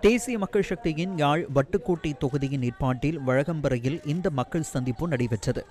தேசிய மக்கள் சக்தியின் யாழ் வட்டுக்கோட்டை தொகுதியின் ஏற்பாட்டில் வழகம்பறையில் இந்த மக்கள் சந்திப்பு நடைபெற்றது.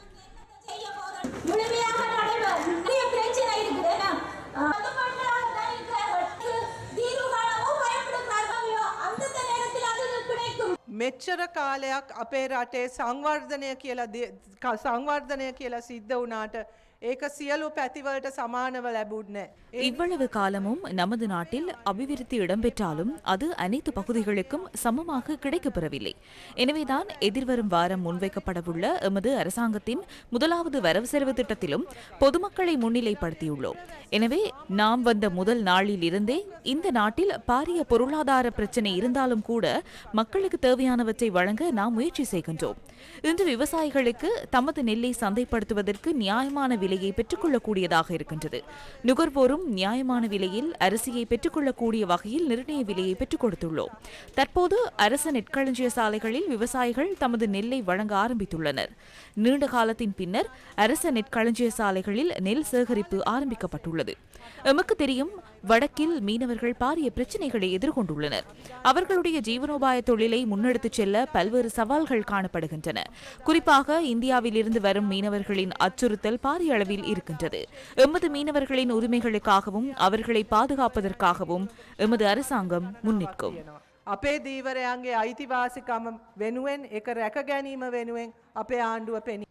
මෙච්චර කාලයක් අපේ රටේ සංවර්ධනය කියලා දේ- ක- සංවර්ධනය කියලා සිද්ධ වුණාට ඒක සියලු පැතිවලට සමානව ලැබුණේ. இவ்வளவு காலமும் நமது நாட்டில் அபிவிருத்தி இடம்பெற்றாலும் அது அனைத்து பகுதிகளுக்கும் சமமாக கிடைக்கப்பெறவில்லை எனவேதான் எதிர்வரும் வாரம் முன்வைக்கப்படவுள்ள எமது அரசாங்கத்தின் முதலாவது வரவு செலவு திட்டத்திலும் பொதுமக்களை முன்னிலைப்படுத்தியுள்ளோம் எனவே நாம் வந்த முதல் நாளில் இருந்தே இந்த நாட்டில் பாரிய பொருளாதார பிரச்சினை இருந்தாலும் கூட மக்களுக்கு தேவையானவற்றை வழங்க நாம் முயற்சி செய்கின்றோம். இன்று விவசாயிகளுக்கு தமது நெல்லை சந்தைப்படுத்துவதற்கு நியாயமான விலையை பெற்றுக்கொள்ளக்கூடியதாக இருக்கின்றது. நுகர்வோரும் நியாயமான விலையில் அரிசியை பெற்றுக்கொள்ளக்கூடிய வகையில் நிர்ணய விலையை பெற்றுக் கொடுத்துள்ளோம். தற்போது அரசு நெற்களஞ்சிய சாலைகளில் விவசாயிகள் தமது நெல்லை வழங்க ஆரம்பித்துள்ளனர். நீண்ட காலத்தின் பின்னர் அரச நெற்களஞ்சிய சாலைகளில் நெல் சேகரிப்பு ஆரம்பிக்கப்பட்டுள்ளது. எமக்கு தெரியும் வடக்கில் மீனவர்கள் பாரிய பிரச்சினைகளை எதிர்கொண்டுள்ளனர் அவர்களுடைய ஜீவனோபாய தொழிலை முன்னெடுத்துச் செல்ல பல்வேறு சவால்கள் காணப்படுகின்றன குறிப்பாக இந்தியாவில் இருந்து வரும் மீனவர்களின் அச்சுறுத்தல் பாரிய அளவில் இருக்கின்றது எமது மீனவர்களின் உரிமைகளுக்காகவும் அவர்களை பாதுகாப்பதற்காகவும் எமது அரசாங்கம் முன்னிற்கும் තියෙනවා. අපේ දීවරයන්ගේ අයිතිවාසිකම වෙනුවෙන් එක රැක ගැනීම වෙනුවෙන් අපේ ආණ්ඩුව පෙනී.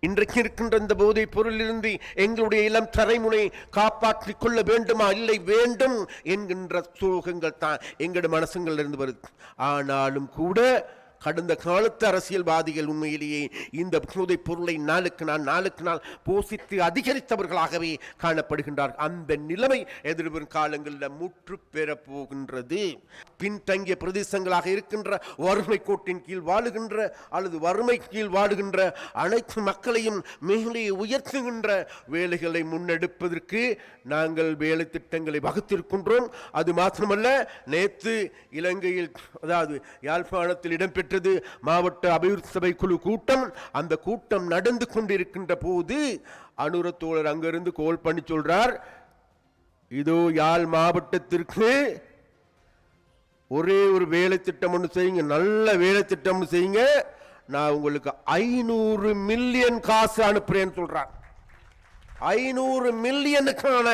இன்றைக்கு இருக்கின்ற இந்த போதைப் பொருளிலிருந்து எங்களுடைய இளம் தலைமுறை காப்பாற்றிக் கொள்ள வேண்டுமா? இல்லை வேண்டும் என்கின்ற சோகங்கள் தான் எங்களுடைய மனசுங்களிலிருந்து வருது. ஆனாலும் கூட கடந்த காலத்து அரசியல்வாதிகள் உண்மையிலேயே இந்த போதைப் பொருளை நாளுக்கு நாள் நாளுக்கு நாள் போசித்து அதிகரித்தவர்களாகவே காணப்படுகின்றார். அந்த நிலைமை எதிர்வரும் காலங்களில் முற்று பெறப்போகின்றது. பின்தங்கிய பிரதேசங்களாக இருக்கின்ற வறுமை கோட்டின் கீழ் வாழுகின்ற அல்லது வறுமை கீழ் வாழுகின்ற அனைத்து மக்களையும் மேலே உயர்த்துகின்ற வேலைகளை முன்னெடுப்பதற்கு நாங்கள் வேலை திட்டங்களை வகுத்திருக்கின்றோம். அது மாத்திரமல்ல நேற்று இலங்கையில் அதாவது யாழ்ப்பாணத்தில் இடம்பெற்ற நடைபெற்றது. மாவட்ட அபிவிருத்தி சபை குழு கூட்டம். அந்த கூட்டம் நடந்து கொண்டிருக்கின்ற போது அனுரத்தோழர் அங்கிருந்து கோல் பண்ணி சொல்றார் இதோ யாழ் மாவட்டத்திற்கு ஒரே ஒரு வேலை திட்டம் ஒன்று செய்யுங்க. நல்ல வேலை திட்டம் செய்யுங்க. நான் உங்களுக்கு ஐநூறு மில்லியன் காசு அனுப்புறேன்னு சொல்றான் ஐநூறு மில்லியனுக்கான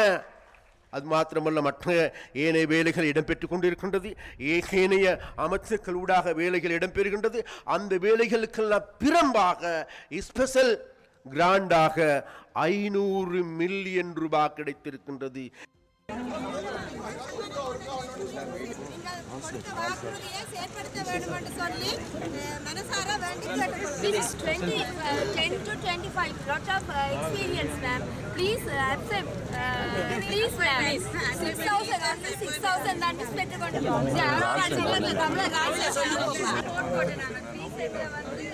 அது மாத்திரமல்ல மற்ற ஏனைய வேலைகள் இடம்பெற்றுக் கொண்டிருக்கின்றது. ஏனைய அமைச்சர்களூடாக வேலைகள் இடம்பெறுகின்றது. அந்த வேலைகளுக்கெல்லாம் பிறம்பாக ஸ்பெஷல் கிராண்டாக ஐநூறு மில்லியன் ரூபாய் கிடைத்திருக்கின்றது. கொடுத்த வாக்குறுதியை செயற்படுத்த வேண்டும் என்று சொல்லி அஹ், மனசார வேண்டி கேட்டுக்கொள்கிறேன். This is 20, uh, 10 to 25, lot of uh, experience, ma'am. Please uh, accept. Uh, please, ma'am. 6,000 வந்து 6,000 தான் பெற்று கொண்டு போகும். யாரோ நான் சொல்லுங்க, தமிழக அரசு சொல்லுங்க. Please, இதுல வந்து